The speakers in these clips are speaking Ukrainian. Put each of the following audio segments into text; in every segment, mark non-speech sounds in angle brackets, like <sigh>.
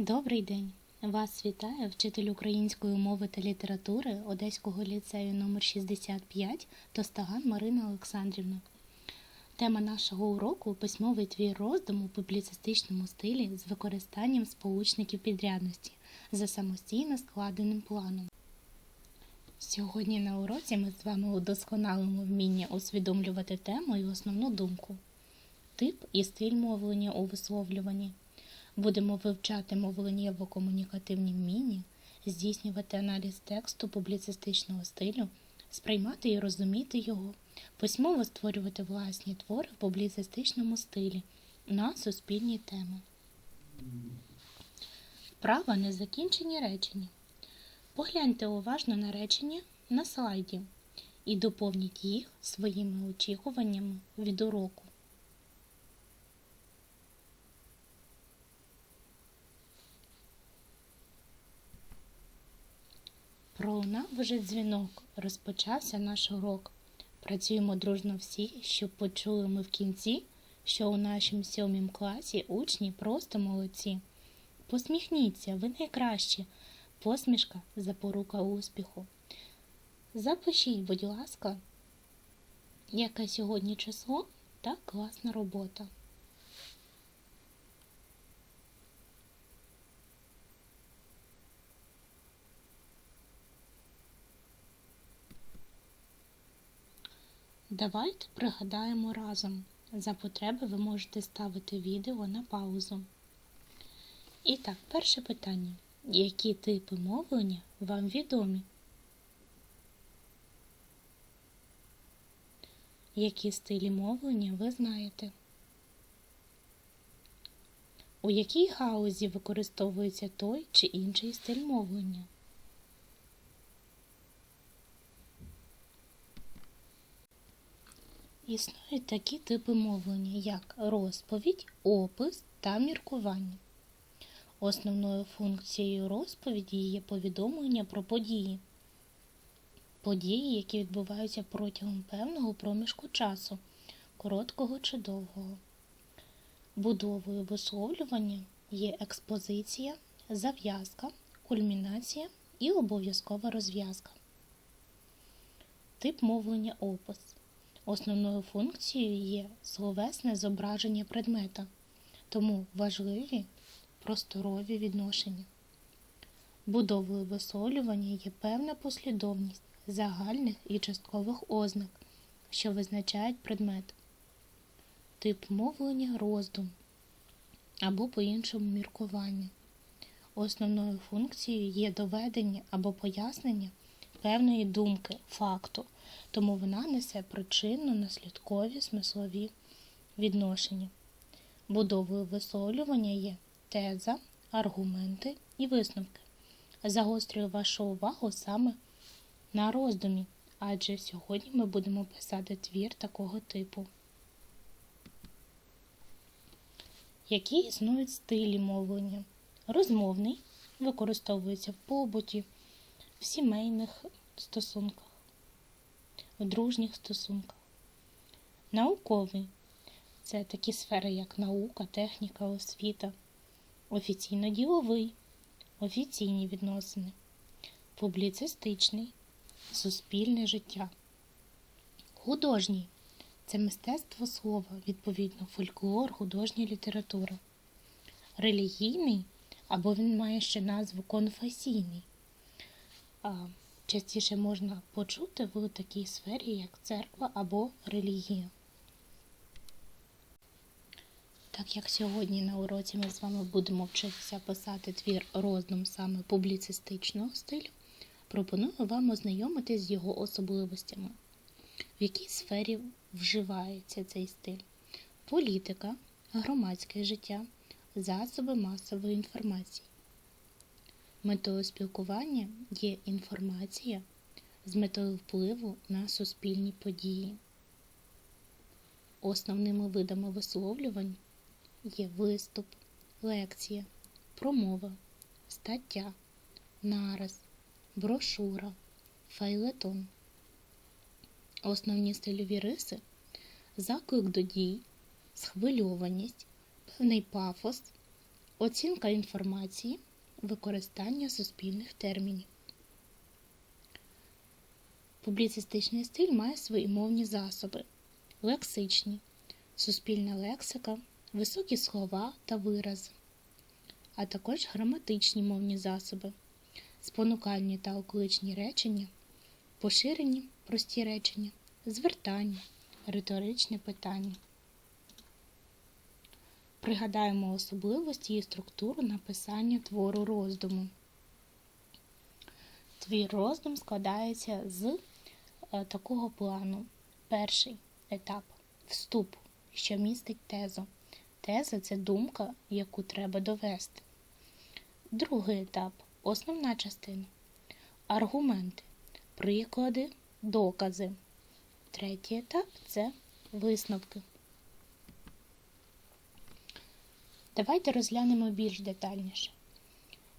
Добрий день! Вас вітає вчитель української мови та літератури Одеського ліцею номер 65 Тостаган Марина Олександрівна. Тема нашого уроку письмовий твір роздум у публіцистичному стилі з використанням сполучників підрядності за самостійно складеним планом. Сьогодні на уроці ми з вами удосконалимо вміння усвідомлювати тему і основну думку, тип і стиль мовлення у висловлюванні. Будемо вивчати мовленнєво-комунікативні вміння, здійснювати аналіз тексту публіцистичного стилю, сприймати і розуміти його, письмово створювати власні твори в публіцистичному стилі на суспільні теми. Вправа незакінчені речення. Погляньте уважно на речення на слайді і доповніть їх своїми очікуваннями від уроку. Пролунав вже дзвінок, розпочався наш урок. Працюємо дружно всі, щоб почули ми в кінці, що у нашому сьомім класі учні просто молодці. Посміхніться, ви найкращі. Посмішка запорука успіху. Запишіть, будь ласка, яке сьогодні число та класна робота. Давайте пригадаємо разом. За потреби ви можете ставити відео на паузу. І так, перше питання. Які типи мовлення вам відомі? Які стилі мовлення ви знаєте? У якій гаузі використовується той чи інший стиль мовлення? Існують такі типи мовлення, як розповідь, опис та міркування. Основною функцією розповіді є повідомлення про події. Події, які відбуваються протягом певного проміжку часу, короткого чи довгого. Будовою висловлювання є експозиція, зав'язка, кульмінація і обов'язкова розв'язка. Тип мовлення опис. Основною функцією є словесне зображення предмета, тому важливі просторові відношення. Будовою висловлювання є певна послідовність загальних і часткових ознак, що визначають предмет, тип мовлення роздум або по-іншому міркування. Основною функцією є доведення або пояснення певної думки, факту, тому вона несе причинно-наслідкові смислові відношення. Будовою висловлювання є теза, аргументи і висновки. Загострюю вашу увагу саме на роздумі, адже сьогодні ми будемо писати твір такого типу. Які існують стилі мовлення? Розмовний використовується в побуті, в сімейних стосунках, в дружніх стосунках. Науковий це такі сфери, як наука, техніка, освіта, офіційно-діловий, офіційні відносини, публіцистичний, суспільне життя, художній. Це мистецтво слова, відповідно, фольклор, художня література, релігійний або він має ще назву конфесійний. Частіше можна почути в такій сфері, як церква або релігія. Так як сьогодні на уроці ми з вами будемо вчитися писати твір роздум саме публіцистичного стилю, пропоную вам ознайомитись з його особливостями, в якій сфері вживається цей стиль: політика, громадське життя, засоби масової інформації. Метою спілкування є інформація з метою впливу на суспільні події. Основними видами висловлювань є виступ, лекція, промова, стаття, нараз, брошура, файлетон. Основні стильові риси заклик до дій, схвильованість, певний пафос, Оцінка інформації, використання суспільних термінів. Публіцистичний стиль має свої мовні засоби, лексичні, суспільна лексика, високі слова та вирази, а також граматичні мовні засоби, спонукальні та окличні речення, поширені прості речення, звертання, риторичне питання. Пригадаємо особливості і структуру написання твору роздуму. Твір роздум складається з е, такого плану. Перший етап вступ, що містить тезу. Теза це думка, яку треба довести. Другий етап основна частина. Аргументи, приклади, докази. Третій етап це висновки. Давайте розглянемо більш детальніше.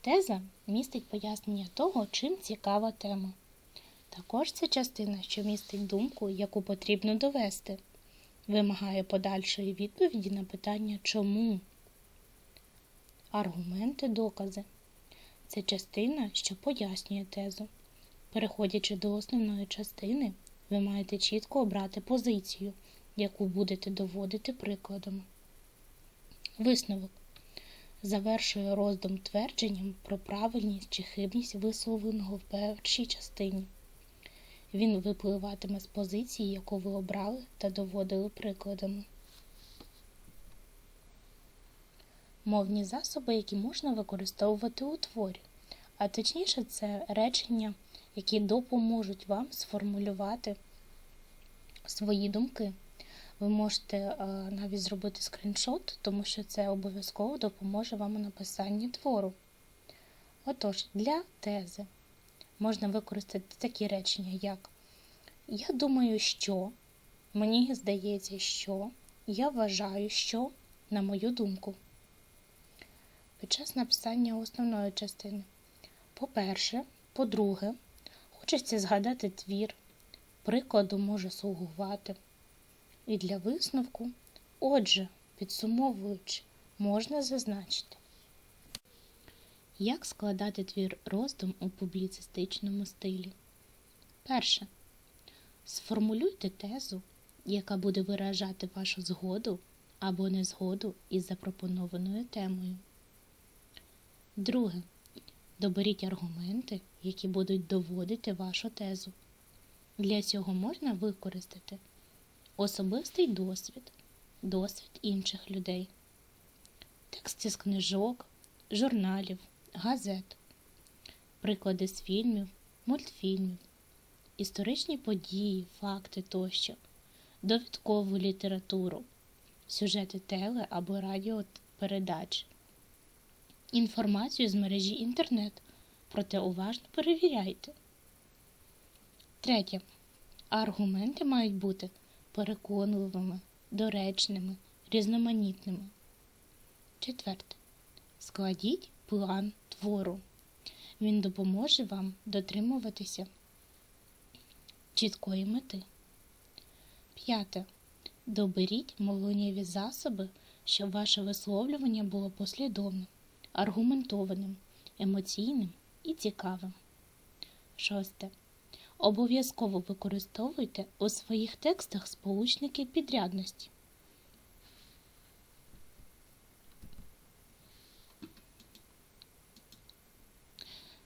Теза містить пояснення того, чим цікава тема. Також це частина, що містить думку, яку потрібно довести, вимагає подальшої відповіді на питання чому. Аргументи, докази це частина, що пояснює тезу. Переходячи до основної частини, ви маєте чітко обрати позицію, яку будете доводити прикладом. Висновок завершує роздум твердженням про правильність чи хибність висловленого в першій частині. Він випливатиме з позиції, яку ви обрали та доводили прикладами. Мовні засоби, які можна використовувати у творі, а точніше, це речення, які допоможуть вам сформулювати свої думки. Ви можете е, навіть зробити скріншот, тому що це обов'язково допоможе вам у написанні твору. Отож, для тези можна використати такі речення, як Я думаю, що, мені здається, що, я вважаю, що, на мою думку. Під час написання основної частини. По-перше, по-друге, хочеться згадати твір, прикладу може слугувати. І для висновку, отже, підсумовуючи, можна зазначити, як складати твір роздум у публіцистичному стилі. Перше. Сформулюйте тезу, яка буде виражати вашу згоду або незгоду із запропонованою темою. Друге. Доберіть аргументи, які будуть доводити вашу тезу. Для цього можна використати особистий досвід, досвід інших людей, тексти з книжок, журналів, газет, приклади з фільмів, мультфільмів, історичні події, факти тощо, довідкову літературу, сюжети теле або радіопередач, інформацію з мережі інтернет, проте уважно перевіряйте. Третє. Аргументи мають бути переконливими, доречними, різноманітними. Четверте. Складіть план твору. Він допоможе вам дотримуватися чіткої мети. П'яте. Доберіть мовленнєві засоби, щоб ваше висловлювання було послідовним, аргументованим, емоційним і цікавим. Шосте. Обов'язково використовуйте у своїх текстах сполучники підрядності.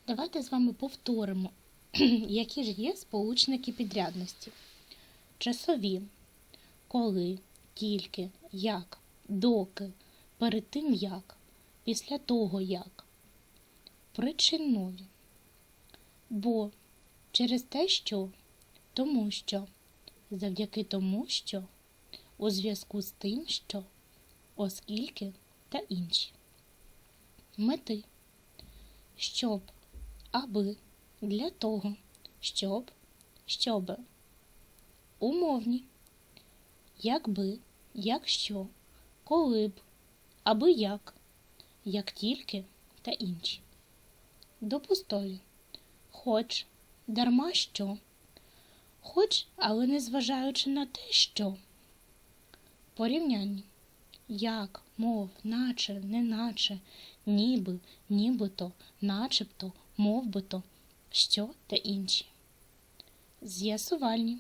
Давайте з вами повторимо, <clears throat> які ж є сполучники підрядності. Часові, коли, тільки, як, доки, перед тим як, після того як, причинові, бо через те, що, тому що, завдяки тому, що, у зв'язку з тим, що, оскільки та інші. Мети, щоб, аби, для того, щоб, щоби. Умовні, якби, якщо, коли б, аби як, як тільки та інші. Допустові, хоч, дарма що, хоч, але не зважаючи на те, що порівняння, як, мов, наче, неначе, ніби, нібито, начебто, мовбито, що та інші. З'ясувальні.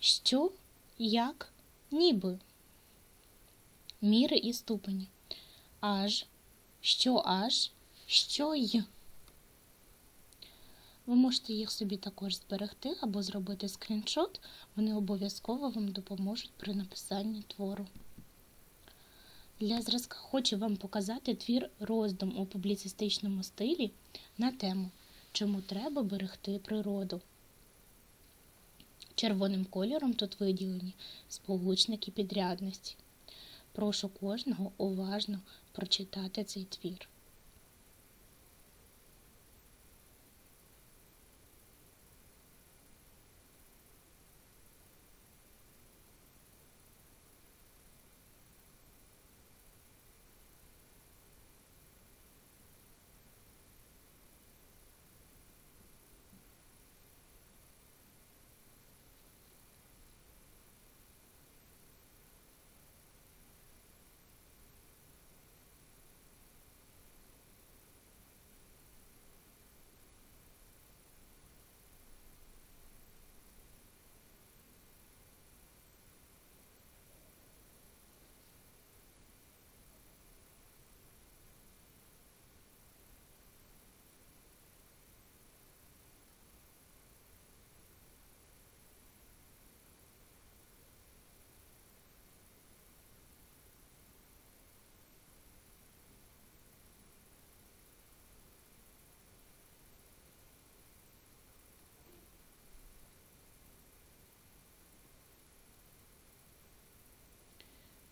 Що, як, ніби. Міри і ступені. Аж, що аж, що й. Ви можете їх собі також зберегти або зробити скріншот, вони обов'язково вам допоможуть при написанні твору. Для зразка хочу вам показати твір роздум у публіцистичному стилі на тему Чому треба берегти природу. Червоним кольором тут виділені сполучники підрядності. Прошу кожного уважно прочитати цей твір.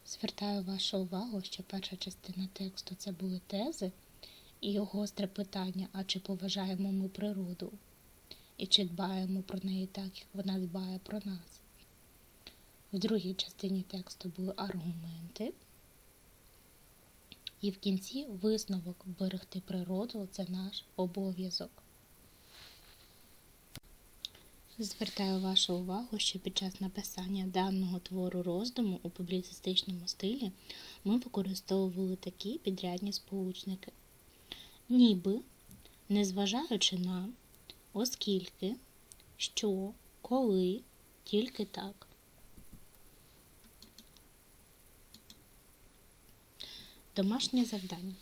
Звертаю вашу увагу, що перша частина тексту це були тези і гостре питання, а чи поважаємо ми природу, і чи дбаємо про неї так, як вона дбає про нас. В другій частині тексту були аргументи. І в кінці висновок берегти природу це наш обов'язок. Звертаю вашу увагу, що під час написання даного твору роздуму у публіцистичному стилі ми використовували такі підрядні сполучники. Ніби, незважаючи на, оскільки, що, коли, тільки так. Домашнє завдання.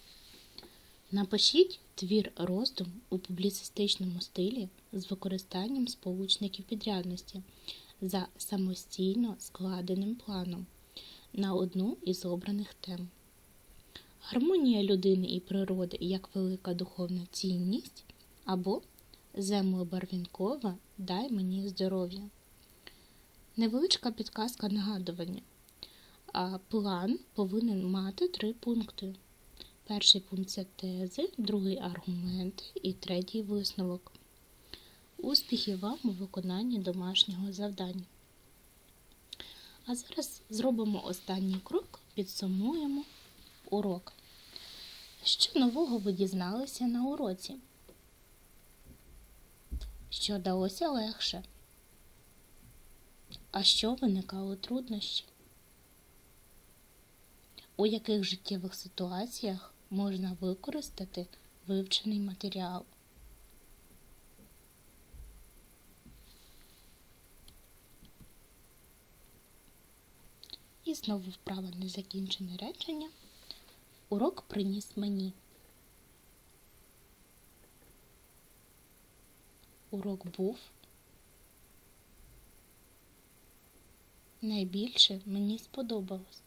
Напишіть твір роздум у публіцистичному стилі з використанням сполучників підрядності за самостійно складеним планом на одну із обраних тем. Гармонія людини і природи як велика духовна цінність або земло барвінкова дай мені здоров'я. Невеличка підказка нагадування. А план повинен мати три пункти. Перший пункт це тези, другий аргументи і третій висновок. Успіхів вам у виконанні домашнього завдання. А зараз зробимо останній крок, підсумуємо урок. Що нового ви дізналися на уроці? Що далося легше? А що виникало труднощі? У яких життєвих ситуаціях можна використати вивчений матеріал? І знову вправа незакінчене речення. Урок приніс мені. Урок був. Найбільше мені сподобалось.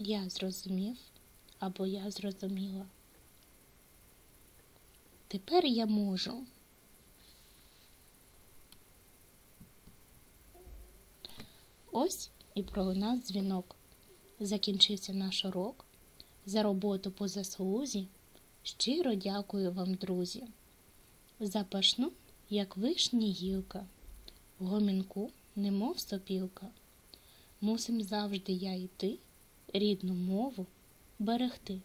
Я зрозумів або я зрозуміла. Тепер я можу. Ось і пролунав дзвінок. Закінчився наш урок. За роботу по заслузі. Щиро дякую вам, друзі. Запашну, як вишні гілка, в гомінку, немов сопілка. Мусим завжди я йти, рідну мову берегти.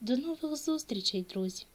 До нових зустрічей, друзі!